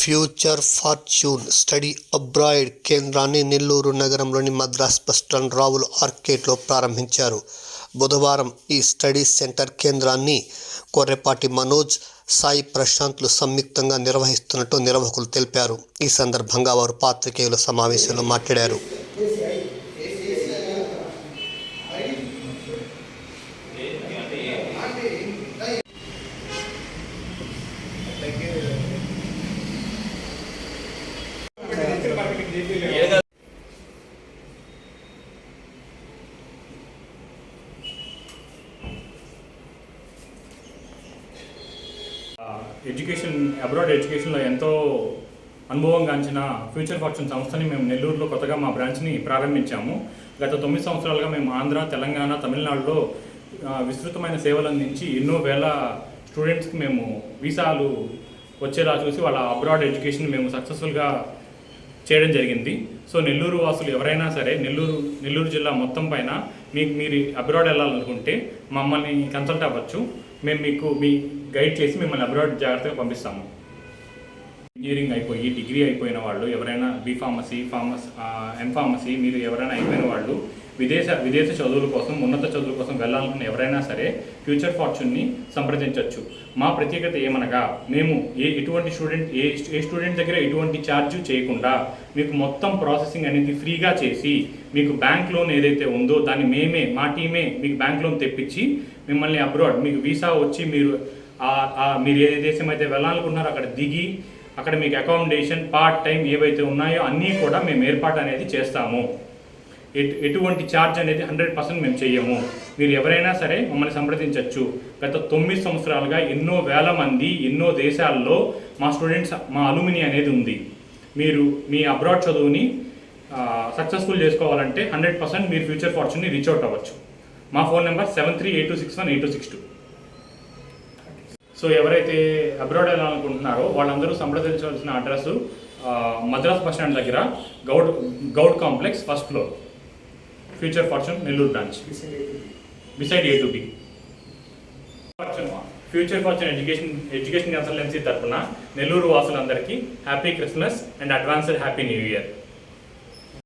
Future fortune study abroad కేంద్రాన్ని నెల్లూరు నగరంలోని Madras bus stand Ravula ఆర్కేడ్లో ప్రారంభించారు. బుధవారం ఈ స్టడీ సెంటర్ కేంద్రాన్ని కొర్రెపాటి మనోజ్ సాయి ప్రశాంత్లు సంయుక్తంగా నిర్వహిస్తున్నట్టు నిర్వాహకులు తెలిపారు. ఈ సందర్భంగా వారు పాత్రికేయుల సమావేశంలో మాట్లాడారు. ఎడ్యుకేషన్ అబ్రాడ్ ఎడ్యుకేషన్లో ఎంతో అనుభవం గాంచిన ఫ్యూచర్ ఫార్చ్యూన్ సంస్థని మేము నెల్లూరులో కొత్తగా మా బ్రాంచ్ని ప్రారంభించాము. గత తొమ్మిది సంవత్సరాలుగా మేము ఆంధ్ర తెలంగాణ తమిళనాడులో విస్తృతమైన సేవలు అందించి ఎన్నో వేల స్టూడెంట్స్కి మేము వీసాలు వచ్చేలా చూసి వాళ్ళ అబ్రాడ్ ఎడ్యుకేషన్ మేము సక్సెస్ఫుల్గా చేయడం జరిగింది. సో నెల్లూరు వాసులు ఎవరైనా సరే నెల్లూరు నెల్లూరు జిల్లా మొత్తం పైన మీకు మీరు అబ్రాడ్ వెళ్ళాలనుకుంటే మమ్మల్ని కన్సల్ట్ అవ్వచ్చు. మేము మీకు మీ గైడ్ చేసి మిమ్మల్ని అబ్రాడ్ జాగ్రత్తగా పంపిస్తాము. ఇంజనీరింగ్ అయిపోయి డిగ్రీ అయిపోయిన వాళ్ళు ఎవరైనా B pharmacy pharm M pharmacy మీరు ఎవరైనా అయిపోయిన వాళ్ళు విదేశ విదేశ చదువుల కోసం ఉన్నత చదువుల కోసం వెళ్ళాలనుకున్న ఎవరైనా సరే ఫ్యూచర్ ఫార్చ్యూన్ని సంప్రదించవచ్చు మా ప్రత్యేకత ఏమనగా మేము ఏ ఎటువంటి స్టూడెంట్ ఏ ఏ స్టూడెంట్ దగ్గర ఎటువంటి ఛార్జ్ చేయకుండా మీకు మొత్తం ప్రాసెసింగ్ అనేది ఫ్రీగా చేసి మీకు బ్యాంక్ లోన్ ఏదైతే ఉందో దాన్ని మేమే మా టీమే మీకు బ్యాంక్ లోన్ తెప్పించి మిమ్మల్ని అబ్రాడ్ మీకు వీసా వచ్చి మీరు మీరు ఏ దేశం అయితే వెళ్ళాలనుకుంటున్నారో అక్కడ దిగి అక్కడ మీకు అకామిడేషన్ పార్ట్ టైం ఏవైతే ఉన్నాయో అన్నీ కూడా మేము ఏర్పాటు అనేది చేస్తాము. ఎటువంటి ఛార్జ్ అనేది హండ్రెడ్ పర్సెంట్ మేము చెయ్యము. మీరు ఎవరైనా సరే మమ్మల్ని సంప్రదించవచ్చు గత తొమ్మిది సంవత్సరాలుగా ఎన్నో వేల మంది ఎన్నో దేశాల్లో మా స్టూడెంట్స్ మా అలుమిని అనేది ఉంది. మీరు మీ అబ్రాడ్ చదువుని సక్సెస్ఫుల్ చేసుకోవాలంటే హండ్రెడ్ పర్సెంట్ మీరు ఫ్యూచర్ ఫార్చ్యూన్ని రీచ్ అవుట్ అవ్వచ్చు. మా phone number seven three eight two six one eight two six two so ఎవరైతే అబ్రాడ్ వెళ్ళాలనుకుంటున్నారో వాళ్ళందరూ సంప్రదించవలసిన అడ్రస్ మద్రాస్ బస్ స్టాండ్ దగ్గర Goud Goud complex first floor future fortune Nellore branch beside A to B future fortune education education consultancy తరఫున Nellore వాసులందరికీ happy Christmas and advanced happy new year